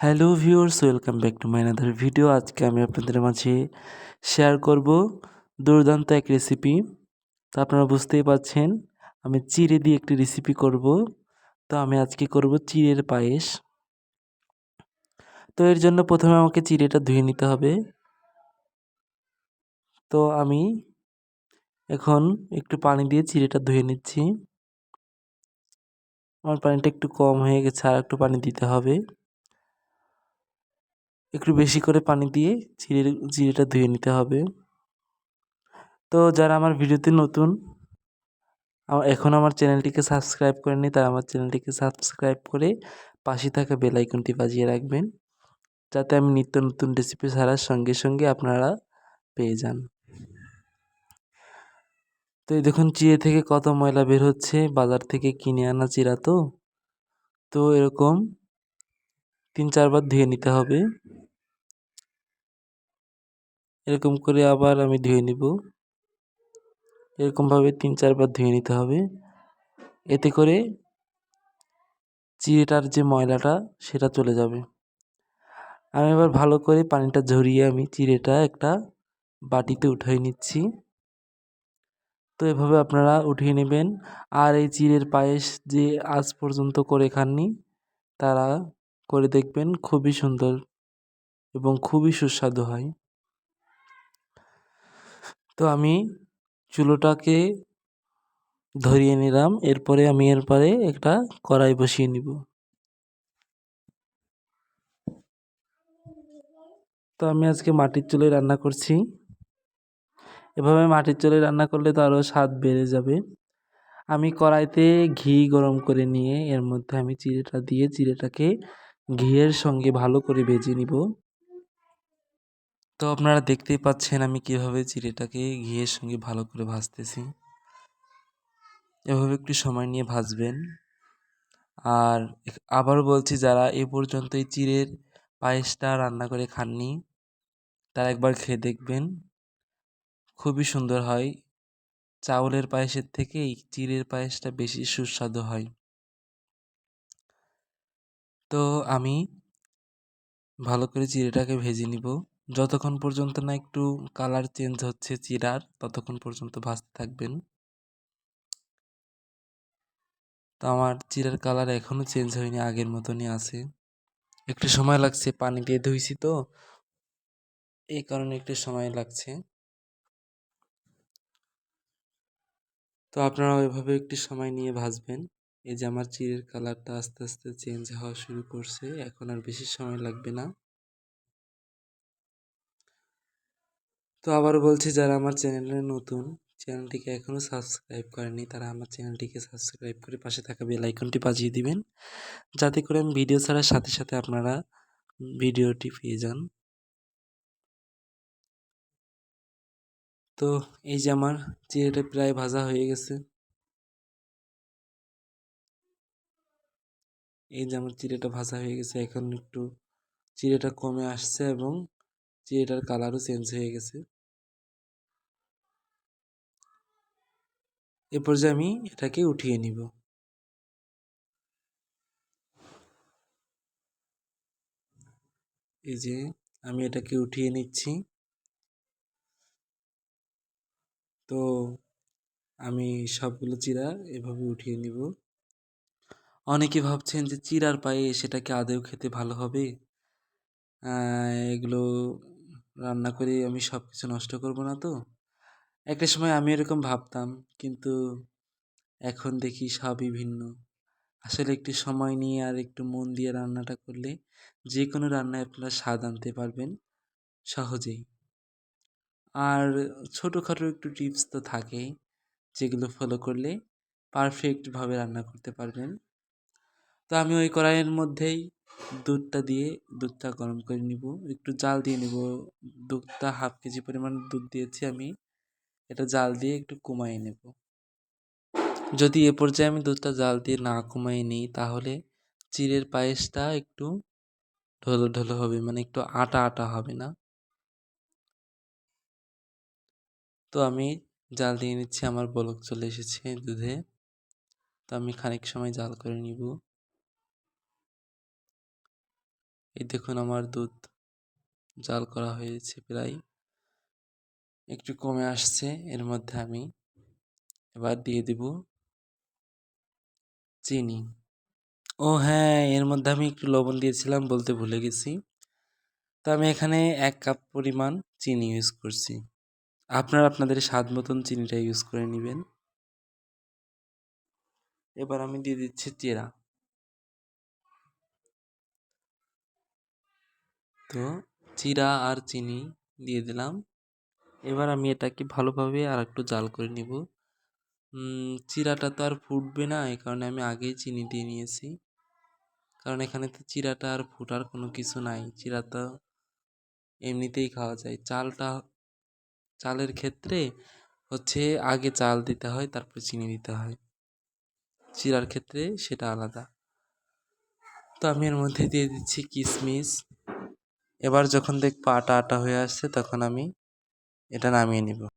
Hello viewers, welcome back to my another video. আজকে আমি আপনাদের মাঝে শেয়ার করব দুর্দান্ত এক রেসিপি তো আপনারা বুঝতেই পাচ্ছেন আমি চিড়ে দিয়ে একটি রেসিপি করব। তো আমি আজকে করব চিড়ের পায়েস। তো এর জন্য প্রথমে আমাকে চিড়েটা ধুয়ে নিতে হবে। তো আমি এখন একটু পানি দিয়ে চিড়েটা ধুয়ে নিচ্ছি। আমার পানিটা একটু কম হয়ে গেছে, আর একটু পানি দিতে হবে। একটু বেশি করে পানি দিয়ে চিড়ে চিড়েটা ধুয়ে নিতে হবে। তো যারা আমার ভিডিওতে নতুন এখন আমার চ্যানেলটিকে সাবস্ক্রাইব করেনি তারা আমার চ্যানেলটিকে সাবস্ক্রাইব করে পাশে থাকা বেল আইকনটি বাজিয়ে রাখবেন, যাতে আমি নিত্য নতুন রেসিপি ছাড়ার সঙ্গে সঙ্গে আপনারা পেয়ে যান। তো এই দেখুন, চিড়ে থেকে কত ময়লা বের হচ্ছে, বাজার থেকে কিনে আনা চিরা তো। তো এরকম তিন চারবার ধুয়ে নিতে হবে। এরকম করে আবার আমি ধুয়ে নিব। এরকমভাবে তিন চারবার ধুয়ে নিতে হবে। এতে করে চিড়েটার যে ময়লাটা, সেটা চলে যাবে। আমি এবার ভালো করে পানিটা ঝরিয়ে আমি চিড়েটা একটা বাটিতে উঠিয়ে নিচ্ছি। তো এভাবে আপনারা উঠিয়ে নেবেন। আর এই চিড়ের পায়েস যে আজ পর্যন্ত করে খাননি, তারা করে দেখবেন খুবই সুন্দর এবং খুবই সুস্বাদু হয়। তো আমি চুলোটাকে ধরিয়ে নিলাম। এরপরে আমি এরপরে একটা কড়াই বসিয়ে নিব। তো আমি আজকে মাটির চুলে রান্না করছি। এভাবে মাটির চুলে রান্না করলে তো আরও স্বাদ বেড়ে যাবে। আমি কড়াইতে ঘি গরম করে নিয়ে এর মধ্যে আমি চিড়েটা দিয়ে চিড়েটাকে ঘিয়ের সঙ্গে ভালো করে ভেজে নিব। তো আপনারা দেখতেই পাচ্ছেন আমি কীভাবে চিড়েটাকে ঘিয়ের সঙ্গে ভালো করে ভাজতেছি। এভাবে একটু সময় নিয়ে ভাজবেন। আর আবারও বলছি, যারা এ পর্যন্ত এই চিড়ের পায়েসটা রান্না করে খাননি, তারা একবার খেয়ে দেখবেন। খুবই সুন্দর হয়। চাউলের পায়েসের থেকে এই চিড়ের পায়েসটা বেশি সুস্বাদু হয়। তো আমি ভালো করে চিড়েটাকে ভেজে নিব। যতক্ষণ পর্যন্ত না একটু কালার চেঞ্জ হচ্ছে চিরার, ততক্ষণ পর্যন্ত ভাজতে থাকবেন। তো আমার চিড়ার কালার এখনও চেঞ্জ হয়নি, আগের মতনই আছে। একটু সময় লাগছে, পানি দিয়ে ধুইছি তো। এই কারণে একটু সময় লাগছে। তো আপনারা ওইভাবে একটু সময় নিয়ে ভাজবেন এই যে আমার চিরের কালারটা আস্তে আস্তে চেঞ্জ হওয়া শুরু করছে, এখন আর বেশি সময় লাগবে না। তো আবার বলছি, যারা আমার চ্যানেলে নতুন, চ্যানেলটিকে এখনও সাবস্ক্রাইব করেনি তারা আমার চ্যানেলটিকে সাবস্ক্রাইব করে পাশে থাকা বেল আইকনটি বাজিয়ে দিবেন, যাতে করে আমি ভিডিও ছাড়ার সাথে সাথে আপনারা ভিডিওটি পেয়ে যান। তো এই যে আমার চিড়েটা প্রায় ভাজা হয়ে গেছে। এই যে আমার চিড়েটা ভাজা হয়ে গেছে, এখন একটু চিড়েটা কমে আসছে এবং চিড়েটার কালারও চেঞ্জ হয়ে গেছে। এ পর্যায়ে আমি এটাকে উঠিয়ে নিব। এই যে আমি এটাকে উঠিয়ে নিচ্ছি। তো আমি সবগুলো চিরা এভাবে উঠিয়ে নিব। অনেকে ভাবছেন যে চিরার পায়ে সেটাকে আদেও খেতে ভালো হবে? এগুলো রান্না করে আমি সব কিছু নষ্ট করব না তো? একটা সময় আমি এরকম ভাবতাম, কিন্তু এখন দেখি সবই ভিন্ন। আসলে একটু সময় নিয়ে আর একটু মন দিয়ে রান্নাটা করলে যে কোনো রান্নায় আপনারা স্বাদ আনতে পারবেন সহজেই। আর ছোটোখাটো একটু টিপস তো থাকেই যেগুলো ফলো করলে পারফেক্টভাবে রান্না করতে পারবেন। তো আমি ওই কড়াইয়ের মধ্যেই দুধটা দিয়ে দুধটা গরম করে নিব। একটু জাল দিয়ে নিব। দুধটা হাফ কেজি পরিমাণ দুধ দিয়েছি আমি। এটা জাল দিয়ে একটু কমাই নেব। যদি এ পর্যায়ে আমি দুধটা জাল দিয়ে না কমাই নিই, তাহলে চিড়ের পায়েসটা একটু ঢলো ঢলো হবে মানে একটু আটা আটা হবে না। তো আমি জাল দিয়ে নিচ্ছি, আমার বলক চলে এসেছে দুধে। তো আমি খানিক সময় জাল করে নিব। এই দেখুন আমার দুধ জাল করা হয়েছে প্রায়। একটু কমে আসছে, এর মধ্যে আমি এবার দিয়ে দিব চিনি। ও হ্যাঁ এর মধ্যে আমি একটু লবণ দিয়েছিলাম বলতে ভুলে গেছি। তো আমি এখানে এক কাপ পরিমাণ চিনি ইউজ করছি। আপনারা আপনাদের স্বাদ মতন চিনিটা ইউজ করে নেবেন। এবার আমি দিয়ে দিচ্ছি চিরা। তো চিরা আর চিনি দিয়ে দিলাম। এবার আমি এটাকে ভালোভাবে আর একটু জাল করে নিব। চিরাটা তো আর ফুটবে না এই কারণে আমি আগেই চিনি দিয়ে নিয়েছি। কারণ এখানে তো চিরাটা আর ফুটার কোনো কিছু নাই। চিরা তো এমনিতেই খাওয়া যায়। চালটা, চালের ক্ষেত্রে হচ্ছে আগে চাল দিতে হয়, তারপর চিনি দিতে হয়। চিরার ক্ষেত্রে সেটা আলাদা। তো আমি এর মধ্যে দিয়ে দিচ্ছি কিশমিশ এবার যখন দেখব আটা আটা হয়ে আসছে, তখন আমি এটা নামিয়ে নিব।